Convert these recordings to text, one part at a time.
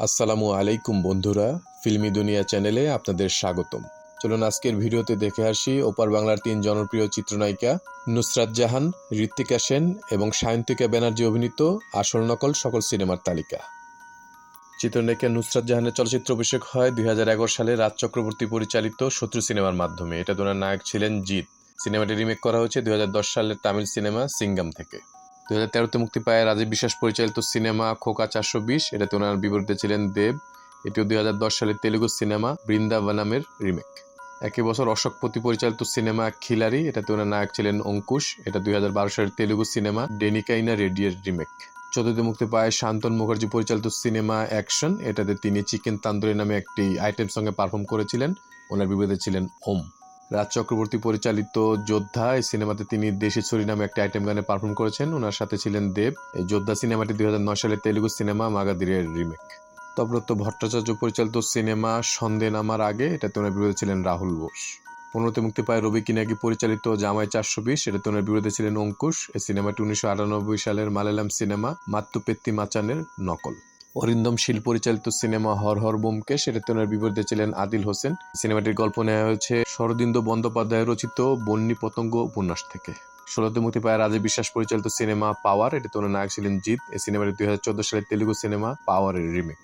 আসসালামু আলাইকুম বন্ধুরা, ফিল্মি দুনিয়া চ্যানেলে আপনাদের স্বাগতম। চলুন আজকের ভিডিওতে দেখে আসি ওপার বাংলার তিন জনপ্রিয় চিত্রনায়িকা নুসরাত জাহান, ঋত্বিকা সেন এবং সায়ন্তিকা ব্যানার্জি অভিনীত আসল নকল সকল সিনেমার তালিকা। চিত্রনায়িকা নুসরাত জাহানের চলচ্চিত্র অভিষেক হয় দুই হাজার এগারো সালে রাজ চক্রবর্তী পরিচালিত শত্রু সিনেমার মাধ্যমে। এটা দোনার নায়ক ছিলেন জিৎ। সিনেমাটি রিমেক করা হয়েছে দুই হাজার দশ সালের তামিল সিনেমা সিঙ্গাম থেকে। দু হাজার তেরোতে মুক্তি পায় রাজীব বিশ্বাস পরিচালিত সিনেমা খোকা চারশো বিশ। এটাতে ওনার বিপরীতে ছিলেন দেব। এটিও দুই হাজার দশ সালের তেলুগু সিনেমা বৃন্দাবনামের রিমেক। একই বছর অশোকপতি পরিচালিত সিনেমা খিলারি এটাতে ওনার নায়ক ছিলেন অঙ্কুশ। এটা দুই হাজার বারো সালের তেলুগু সিনেমা ডেনিকাইনা রেডিয়ার রিমেক। চতুর্থ মুক্তি পায় শান্তন মুখার্জি পরিচালিত সিনেমা অ্যাকশন। এটাতে তিনি চিকেন তান্দুরি নামে একটি আইটেম সঙ্গে পারফর্ম করেছিলেন। ওনার বিপরীতে ছিলেন ওম। রাজ চক্রবর্তী পরিচালিত যোদ্ধা, এই সিনেমাতে তিনি দেশি ছড়ি নামে একটি আইটেম গানে পারফর্ম করেছেন। ওনার সাথে ছিলেন দেব। এই যোদ্ধা সিনেমাটি দুই হাজার নয় সালে তেলুগু সিনেমা মাগাদিরের রিমেক। তব্রত ভট্টাচার্য পরিচালিত সিনেমা সন্ধে নামার আগে এটাতে ওনার বিরোধী ছিলেন রাহুল বোস। পনেরোতে মুক্তি পায় রবি কিনাকি পরিচালিত জামাই চারশো বিশ। এটাতে ওনার বিরোধী ছিলেন অঙ্কুশ। এই সিনেমাটি উনিশশো আটানব্বই সালের মালায়ালাম সিনেমা মাত্তুপেত্তি মাচানের নকল। অরিন্দম শীল পরিচালিত সিনেমা হর হর বোমকেশ এটাতে ওনার বিপরীতে ছিলেন আদিল হোসেন। সিনেমাটির গল্প নেওয়া হয়েছে শরদিন্দু বন্দ্যোপাধ্যায় রচিত বন্যী পতঙ্গ উপন্যাস থেকে। ষোলোতে মুক্তি পায় রাজীব বিশ্বাস পরিচালিত সিনেমা পাওয়ার, এটাতে ওনার নায়ক ছিলেন জিৎ। এই সিনেমাটি দুই হাজার চোদ্দ সালের তেলুগু সিনেমা পাওয়ারের রিমেক।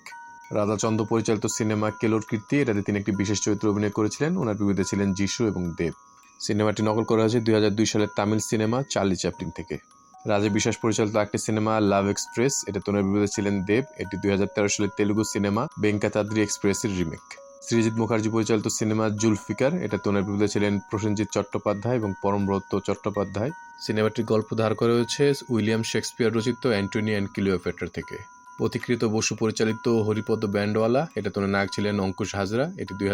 রাধাচন্দ্র পরিচালিত সিনেমা কেলোর কীর্তি, এটাতে তিনি একটি বিশেষ চরিত্র অভিনয় করেছিলেন। ওনার বিরুদ্ধে ছিলেন যিশু এবং দেব। সিনেমাটি নকল করা হয়েছে দুই হাজার দুই সালের তামিল সিনেমা চার্লি চ্যাপলিন থেকে। রাজীব বিশ্বাস পরিচালিত একটি সিনেমা, লাভ এক্সপ্রেস। এটা তোনার বিরুদ্ধে ছিলেন দেব। এটি দুই হাজার তেরো সালের তেলুগু সিনেমা বেঙ্কাতাদ্রি এক্সপ্রেসের রিমেক। সৃজিৎ মুখার্জি পরিচালিত সিনেমা, জুলফিকার। এটা তোনার বিরুদ্ধে ছিলেন প্রসেনজিৎ চট্টোপাধ্যায় এবং পরমব্রত চট্টোপাধ্যায়। সিনেমাটির গল্প ধার করে হয়েছে উইলিয়াম শেক্সপিয়ার রচিত অ্যান্টনি অ্যান্ড কিলিওফেটার থেকে। প্রতিকৃত বসু পরিচালিত হরিপদ ব্যান্ডওয়ালা, এটা তোনার নায়ক ছিলেন অঙ্কুশ হাজরা, এটি দুই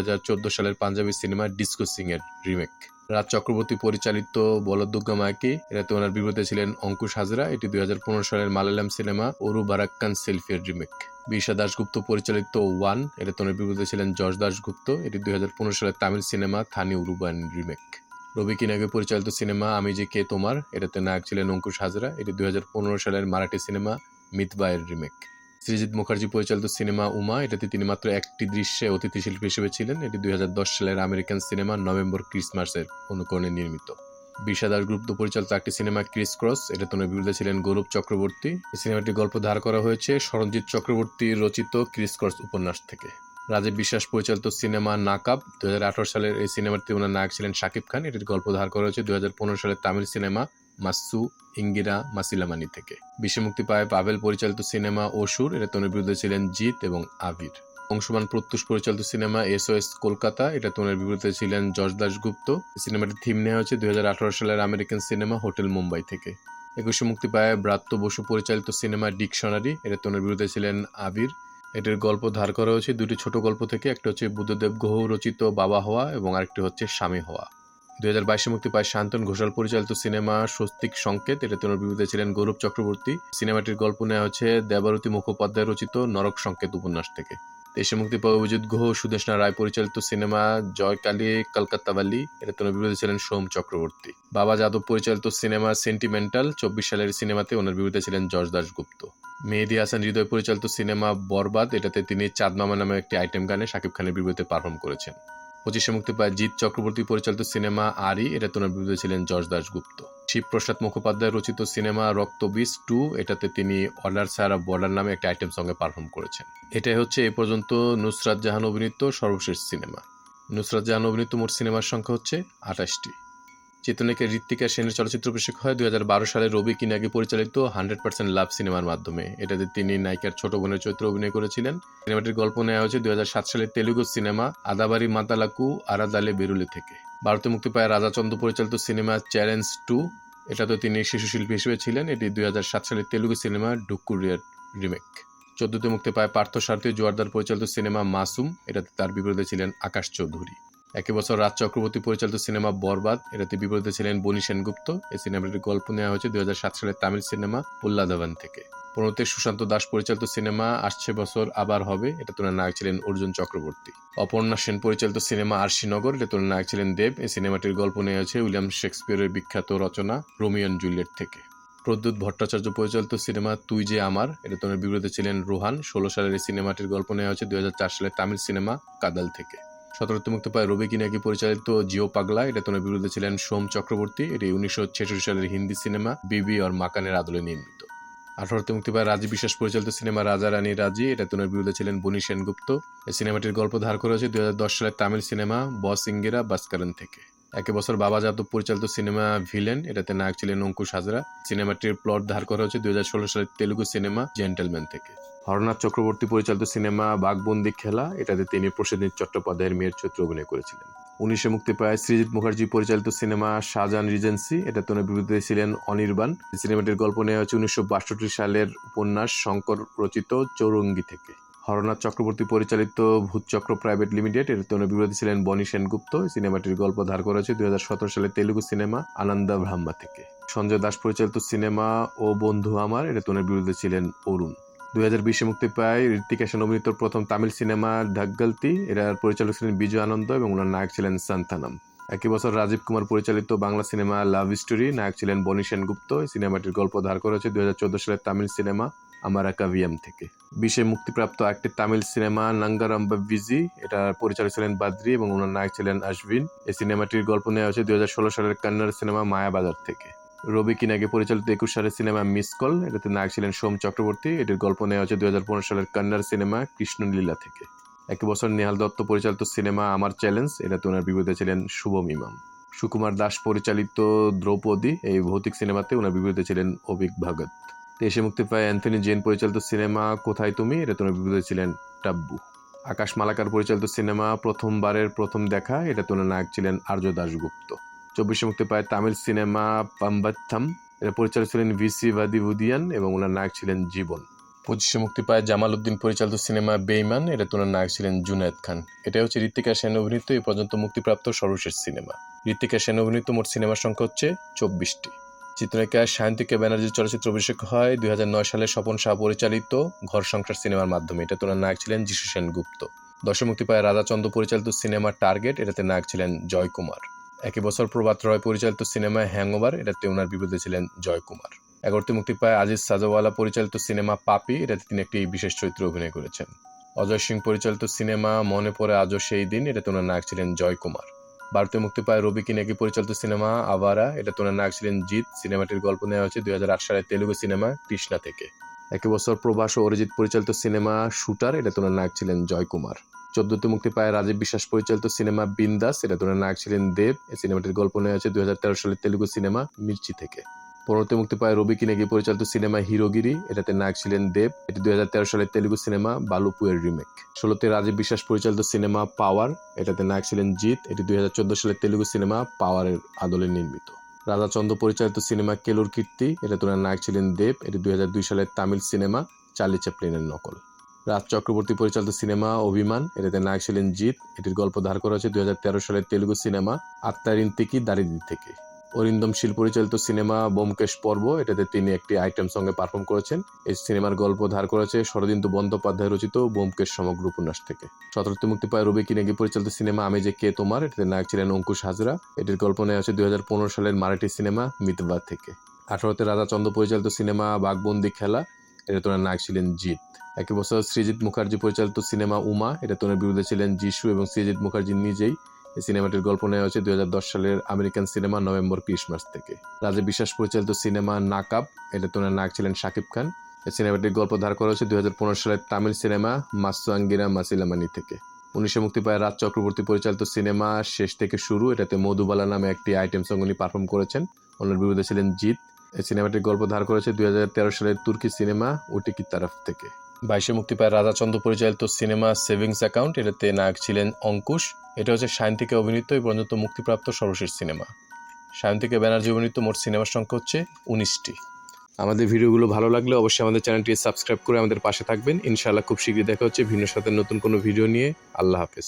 সালের পাঞ্জাবি সিনেমা ডিসকো সিং এর রিমেক। রাজ চক্রবর্তী পরিচালিত বলদুর্গা মায়াকি এটাতে ওনার বিরুদ্ধে ছিলেন অঙ্কুশ হাজরা, এটি দুই হাজার পনেরো সালের মালায়ালাম সিনেমা ওরু বারাক্কান সেলফিয়ার রিমেক। বিশা দাশগুপ্ত পরিচালিত ওয়ান এটাতে ওনার বিরুদ্ধে ছিলেন যশ দাশগুপ্ত, এটি দুই হাজার পনেরো সালের তামিল সিনেমা থানি উরুবান রিমেক। রবি কিনাগে পরিচালিত সিনেমা আমি যে কে তোমার, এটাতে নায়ক ছিলেন অঙ্কুশ হাজরা, এটি দুই হাজার পনেরো সালের মারাঠি সিনেমা মিতবায়ের রিমেক। সৃজিৎ মুখার্জি পরিচালিত সিনেমা উমা, এটাতে তিনি মাত্র একটি দৃশ্যে অতিথি শিল্পী হিসেবে ছিলেন। এটি দুই হাজার দশ সালের আমেরিকান সিনেমা নভেম্বর ক্রিসমাসের অনুকরণে নির্মিত। বিষাদার গ্রুপ পরিচালিত একটি সিনেমা ক্রিস ক্রস এটা তোনার বিরুদ্ধে ছিলেন গৌরব চক্রবর্তী। এই সিনেমাটির গল্প ধার করা হয়েছে সরঞ্জিৎ চক্রবর্তীর রচিত ক্রিস ক্রস উপন্যাস থেকে। রাজীব বিশ্বাস পরিচালিত সিনেমা নাকাব, দুই হাজার আঠারো সালের এই সিনেমাটি ওনার নায়ক ছিলেন শাকিব খান। এটির গল্প ধার করা হয়েছে দুই হাজার পনেরো সালের তামিল সিনেমা মাসু, ইঙ্গিরা, মাসিলামানি থেকে। বিশ্বে মুক্তি পায় পাভেল পরিচালিত সিনেমা অসুর এটা তনের বিরুদ্ধে ছিলেন জিৎ এবং আবির। অংশমান প্রত্যুষ পরিচালিত সিনেমা এসওএস কলকাতা। এটা তনের বিরুদ্ধে ছিলেন যশ দাশগুপ্ত। সিনেমাটির থিম নেওয়া হয়েছে দুই হাজার আঠারো সালের আমেরিকান সিনেমা হোটেল মুম্বাই থেকে। একুশে মুক্তি পায় ব্রাত্য বসু পরিচালিত সিনেমা ডিকশনারি। এটা তনের বিরুদ্ধে ছিলেন আবির। এটির গল্প ধার করা হয়েছে দুটি ছোট গল্প থেকে। একটা হচ্ছে বুদ্ধদেব গুহ রচিত বাবা হওয়া এবং আরেকটি হচ্ছে স্বামী হওয়া। দুই হাজার বাইশে মুক্তি পায় শান্তন ঘোষাল। পরিচালিত সিনেমা স্বস্তিক সংকেত। এটা তোনার বিরুদ্ধে ছিলেন গৌরব চক্রবর্তী। সিনেমাটির গল্প নেওয়া হচ্ছে দেবারতী মুখোপাধ্যায় রচিত নরক সংকেত উপন্যাস থেকে। দেশে মুক্তি পায় অভিজিৎ গুহ সুদেশনা রায় পরিচালিত সিনেমা জয়কালী, কলকাতা কলকাতাবালি এটা তোনার বিরুদ্ধে ছিলেন সোম চক্রবর্তী। বাবা যাদব পরিচালিত সিনেমা সেন্টিমেন্টাল। চব্বিশ সালের সিনেমাতে ওনার বিরুদ্ধে ছিলেন যশ দাশগুপ্ত মেহেদি হাসান হৃদয় পরিচালিত সিনেমা বরবাদ। এটাতে তিনি চাঁদমামা নামে একটি আইটেম গানে শাকিব খানের বিরুদ্ধে পারফর্ম করেছেন। পঁচিশে মুক্তি পায় জিৎ চক্রবর্তী পরিচালিত সিনেমা আরি এটা তোনার বিরুদ্ধে ছিলেন জর্জ দাশগুপ্ত। শিবপ্রসাদ মুখোপাধ্যায় রচিত সিনেমা রক্তবিষ টু, এটাতে তিনি অর্ডার সারা বর্ডার নামে একটা আইটেম সঙ্গে পারফর্ম করেছেন। এটাই হচ্ছে এ পর্যন্ত নুসরাত জাহান অভিনীত সর্বশেষ সিনেমা। নুসরাত জাহান অভিনীত মোট সিনেমার সংখ্যা হচ্ছে আঠাশটি। চিত্রনায়িকা ঋত্বিকা সেনের চলচ্চিত্র অভিষেক হয়। দুই হাজার বারো সালে রবি কিনাগে পরিচালিত হান্ড্রেড পার্সেন্ট লাভ সিনেমার মাধ্যমে। এটাতে তিনি নায়িকার ছোট বোনের চরিত্র অভিনয় করেছিলেন। সিনেমাটির গল্প নেওয়া হয়েছে দুই হাজার সাত সালের তেলুগু সিনেমা আদাবারি মাতালাকু আরাদালে বেরুলি থেকে। ভারতে মুক্তি পায় রাজাচন্দ্র পরিচালিত সিনেমা চ্যালেঞ্জ টু। এটাতে তিনি শিশু শিল্পী হিসেবে ছিলেন। এটি দুই হাজার সাত সালের তেলুগু সিনেমা ডুকুরিয়ার রিমেক। চোদ্দতে মুক্তি পায় পার্থ সারথী জোয়ারদার পরিচালিত সিনেমা মাসুম। এটাতে তার বিপরীতে ছিলেন আকাশ চৌধুরী। একই বছর রাজ চক্রবর্তী পরিচালিত সিনেমা বরবাদ। এটাতে বিপরীতে ছিলেন বনি সেনগুপ্ত। এই সিনেমাটির গল্প নেওয়া হয়েছে দুই সালের তামিল সিনেমা উল্লাধবান থেকে। পনেরোতে সুশান্ত দাস পরিচালিত সিনেমা আসছে বছর, আবার হবে। এটা তোনার নায়ক ছিলেন অর্জুন চক্রবর্তী। অপর্ণা সেন পরিচালিত সিনেমা আরশিনগর। এটা তোনার নায়ক ছিলেন দেব। এই সিনেমাটির গল্প নেওয়া হয়েছে উইলিয়াম শেক্সপিয়ারের বিখ্যাত রচনা রোমিয়ন জুলিয়েট থেকে। প্রদ্যুৎ ভট্টাচার্য পরিচালিত সিনেমা তুই যে আমার। এটা তোমার বিপরীতে ছিলেন রোহান। ষোলো সালের এই সিনেমাটির গল্প নেওয়া হয়েছে দুই হাজার চার সালের তামিল সিনেমা কাদাল থেকে। সতেরোতে মুক্তি পায় রবি কিনাকি পরিচালিত জিও পাগলা? এটা তোমার বিরুদ্ধে ছিলেন সোম চক্রবর্তী। এটি উনিশশো ছেষট্টি সালের হিন্দি সিনেমা বিবি আর মাকানের আদলে নির্মিত। আঠারোতে মুক্তি পায় রাজি বিশ্বাস পরিচালিত সিনেমা রাজা রানী রাজি। এটা তোমার বিরুদ্ধে ছিলেন বনি সেনগুপ্ত। এই সিনেমাটির গল্প ধার করা হয়েছে দুই সালের তামিল সিনেমা বস ইঙ্গিরা বাস্কারন থেকে। একই বছর বাবা যাদব পরিচালিত সিনেমা ভিলেন। এটাতে নায়ক ছিলেন অঙ্কুশ হাজরা। সিনেমাটির প্লট ধার করা হয়েছে দুই হাজার ষোলো সালের তেলুগু সিনেমা জেন্টেলম্যান থেকে। হরনাথ চক্রবর্তী পরিচালিত সিনেমা, বাঘবন্দি খেলা, এটাতে তিনি প্রসেনজিৎ চট্টোপাধ্যায়ের মেয়ের চরিত্রে অভিনয় করেছিলেন। উনিশে মুক্তি পায় সৃজিৎ মুখার্জি পরিচালিত সিনেমা, শাহজাহান রিজেন্সি এটা তোনার বিরুদ্ধে ছিলেন অনির্বাণ। সিনেমাটির গল্প নেওয়া হয়েছে উনিশশো বাষট্টি সালের উপন্যাস শঙ্কর রচিত চৌরঙ্গি থেকে। হরনাথ চক্রবর্তী পরিচালিত ভূতচক্র প্রাইভেট লিমিটেড এর তোনার বিরোধী ছিলেন বনি সেনগুপ্ত। সিনেমাটির গল্প ধার করা হয়েছে দুই হাজার সতেরো সালে তেলুগু সিনেমা আনন্দা ব্রাহ্মা থেকে। সঞ্জয় দাস পরিচালিত সিনেমা ও বন্ধু আমার এটা তোনার বিরুদ্ধে ছিলেন অরুণ। দুই হাজার বিশে মুক্তি পায় ঋত্বিক অভিনীত প্রথম তামিল সিনেমা ঢাকগালতি এটার পরিচালক ছিলেন বিজয় আনন্দ এবং ওনার নায়ক ছিলেন সান্তানাম একই বছর রাজীব কুমার পরিচালিত বাংলা সিনেমা লাভ স্টোরি, নায়ক ছিলেন বনি সেনগুপ্ত। এই সিনেমাটির গল্প ধার করেছে দুই হাজার চোদ্দ সালের তামিল সিনেমা আমারা কাভিয়াম থেকে। বিশে মুক্তিপ্রাপ্ত একটি তামিল সিনেমা নাঙ্গারাম্বা বিজি এটা পরিচালক ছিলেন বাদ্রি এবং ওনার নায়ক ছিলেন আশবিন। এই সিনেমাটির গল্প নেওয়া হয়েছে দুই হাজার ষোলো সালের কন্নড় সিনেমা মায়াবাজার থেকে। রবি কিনাকে পরিচালিত একুশ সালের সিনেমা মিস কল, এটাতে নায়ক ছিলেন সোম চক্রবর্তী। এটির গল্প নেওয়া হাজার পনেরো সালের কন্নড় সিনেমা কৃষ্ণলীলা থেকে। একই বছর নেহাল দত্ত পরিচালিত সিনেমা আমার চ্যালেঞ্জ, এটাতে ওনার বিপরীতে ছিলেন শুভম ইমাম। সুকুমার দাস পরিচালিত দ্রৌপদী, এই ভৌতিক সিনেমাতে ওনার বিপরীতে ছিলেন অভিক ভগত। দেশে মুক্তি পায় অ্যান্থনি জেন পরিচালিত সিনেমা কোথায় তুমি এটা তোমার বিপরীতে ছিলেন টাব্বু। আকাশ মালাকার পরিচালিত সিনেমা প্রথমবারের প্রথম দেখা এটা তোনার নায়ক ছিলেন আর্য দাশগুপ্ত। চব্বিশে মুক্তি পায় তামিল সিনেমা পাম্বাত্থাম। এর পরিচালক ছিলেন ভিসি ভাদি বুদিয়ান এবং ওনার নায়ক ছিলেন জীবন। পঁচিশে মুক্তি পায় জামাল উদ্দিন পরিচালিত সিনেমা বেইমান। এটা তোনার নায়ক ছিলেন জুনায়েদ খান। এটা হচ্ছে ঋত্বিকা সেন অভিনীত এই পর্যন্ত মুক্তিপ্রাপ্ত সর্বশেষ সিনেমা। ঋত্বিকা সেন অভিনীত মোট সিনেমার সংখ্যা হচ্ছে চব্বিশটি। চিত্রনায়িকা সায়ন্তিকা ব্যানার্জির চলচ্চিত্র অভিষেক হয় দুই হাজার নয় সালে স্বপন শাহ পরিচালিত ঘর সংসার সিনেমার মাধ্যমে। এটা তোনার নায়ক ছিলেন যিশু সেনগুপ্ত। দশম মুক্তি পায় রাধাচন্দ্র, পরিচালিত সিনেমা টার্গেট। এটাতে নায়ক ছিলেন জয় কুমার একই বছর প্রভাত রয় পরিচালিত সিনেমা হ্যাংওভার, এটাতে ওনার বিরুদ্ধে ছিলেন জয় কুমার। এগারোতে মুক্তি পায় আজিজ সাজাওয়ালা পরিচালিত সিনেমা পাপি, এটাতে তিনি একটি বিশেষ চরিত্রে অভিনয় করেছেন। অজয় সিং পরিচালিত সিনেমা মনে পড়ে আজও সেই দিন, এটাতে ওনার নায়ক ছিলেন জয় কুমার। ভারতে মুক্তি পায় রবি কিনেকি পরিচালিত সিনেমা আভারা এটা তোনার নায়ক ছিলেন জিৎ। সিনেমাটির গল্প নেওয়া হয়েছে দুই সালের তেলুগু সিনেমা কৃষ্ণা থেকে। একই বছর প্রভাস ও অরিজিৎ পরিচালিত সিনেমা শুটার এটা তোনার নায়ক ছিলেন জয় কুমার। চোদ্দতে মুক্তি পায় রাজীব বিশ্বাস পরিচালিত সিনেমা বিন্দাস। এটা তোনার নায়ক ছিলেন দেব। এই সিনেমাটির গল্প নেওয়া হয়েছে দুই হাজার তেরো সালের তেলুগু সিনেমা মির্চি থেকে। পনেরোতে মুক্তি পায় রবি কিনেগি পরিচালিত সিনেমা হিরোগিরি। এটাতে নায়ক ছিলেন দেব। এটি দুই হাজার তেরো সালের তেলুগু সিনেমা বালুপুয়ের রিমেক। ষোলোতে রাজীব বিশ্বাস পরিচালিত সিনেমা পাওয়ার। এটাতে নায়ক ছিলেন জিৎ। এটি দুই হাজার চোদ্দ সালের তেলুগু সিনেমা পাওয়ারের আদলে নির্মিত। রাজা চন্দ্র পরিচালিত সিনেমা কেলোর কীর্তি। এটা তোনার নায়ক ছিলেন দেব। এটি দুই হাজার দুই সালের তামিল সিনেমা চার্লি চ্যাপলিনের নকল। রাজ চক্রবর্তী পরিচালিত সিনেমা অভিমান, এটাতে নায়ক ছিলেন জিৎ। এটির গল্প ধার করা হয়েছে দুই হাজার তেরো সালের তেলুগু সিনেমা আত্মার ইন্তিকি দারিদ্র থেকে। অরিন্দম শীল পরিচালিত সিনেমা বোমকেশ পর্ব, এটাতে তিনি একটি আইটেম সঙ্গে পারফর্ম করেছেন। এই সিনেমার গল্প ধার করেছে শরদিন্দু বন্দ্যোপাধ্যায় রচিত বোমকেশ সমগ্র উপন্যাস থেকে। সতেরোতে মুক্তি পায় রবি কিনেগি পরিচালিত সিনেমা আমি যে কে তোমার, এটাতে নায়ক ছিলেন অঙ্কুশ হাজরা। এটির গল্প নেওয়া হচ্ছে দুই সালের মারাঠি সিনেমা মিতবা থেকে। আঠারোতে রাজা চন্দ্র পরিচালিত সিনেমা বাঘবন্দি খেলা তোনার নায়ক ছিলেন জিৎ। একই বছর সৃজিৎ মুখার্জি পরিচালিত সিনেমা উমা, এটা তোনার বিরুদ্ধে ছিলেন যিশু এবং সৃজিৎ মুখার্জি নিজেই। এই সিনেমাটির গল্প নেওয়া হয়েছে দুই হাজার দশ সালের আমেরিকান সিনেমা নভেম্বর ক্রিসমাস থেকে। রাজা বিশ্বাস পরিচালিত সিনেমা নাকাব, এটা তোনার নায়ক ছিলেন শাকিব খান। এই সিনেমাটির গল্প ধার করা হয়েছে দুই হাজার পনেরো সালের তামিল সিনেমা মাসুয়াঙ্গিরা মাসিলামানি থেকে। উনিশে মুক্তি পায় রাজ চক্রবর্তী পরিচালিত সিনেমা শেষ থেকে শুরু, এটাতে মধুবালা নামে একটি আইটেম সঙ্গ উনি পারফর্ম করেছেন। ওনার বিরুদ্ধে ছিলেন জিৎ। এই সিনেমাটির গল্প ধার করেছে দুই হাজার তেরো সালের তুর্কি সিনেমা উটিকি তারাফ থেকে। বাইশে মুক্তি পায় রাজাচন্দ্র পরিচালিত সিনেমা সেভিংস অ্যাকাউন্ট, এটাতে নায়ক ছিলেন অঙ্কুশ। এটা হচ্ছে সায়ন্তিকে অভিনীত এই পর্যন্ত মুক্তিপ্রাপ্ত সর্বশেষ সিনেমা। সায়ন্তিকে ব্যানার্জি অভিনীত মোট সিনেমার সংখ্যা হচ্ছে উনিশটি। আমাদের ভিডিওগুলো ভালো লাগলে অবশ্যই আমাদের চ্যানেলটি সাবস্ক্রাইব করে আমাদের পাশে থাকবেন। ইনশাআল্লাহ খুব শীঘ্রই দেখা হচ্ছে। ভিন্ন সাথে নতুন কোনো ভিডিও নিয়ে আল্লাহ হাফেজ।